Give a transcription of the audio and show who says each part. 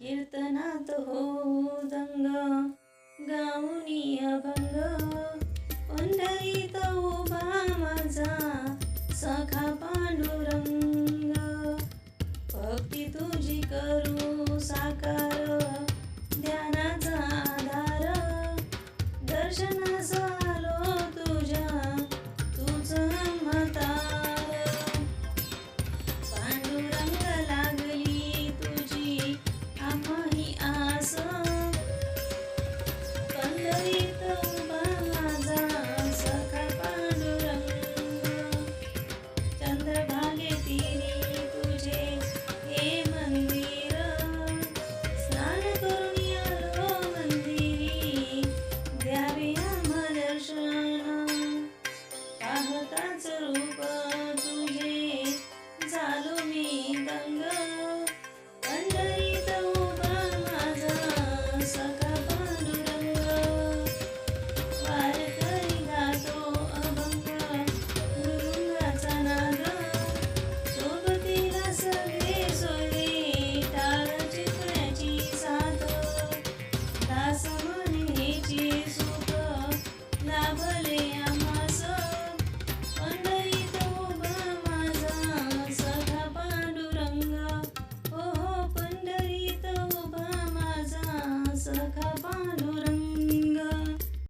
Speaker 1: कीर्तनात हो दंग गाऊनी अभंग पंढरीत उभा माझा सखा पांडुरंग. भक्ती तुझी करू साकार ध्यानाचा आधार दर्शन ஞானதான் சுரூபம் vagabond.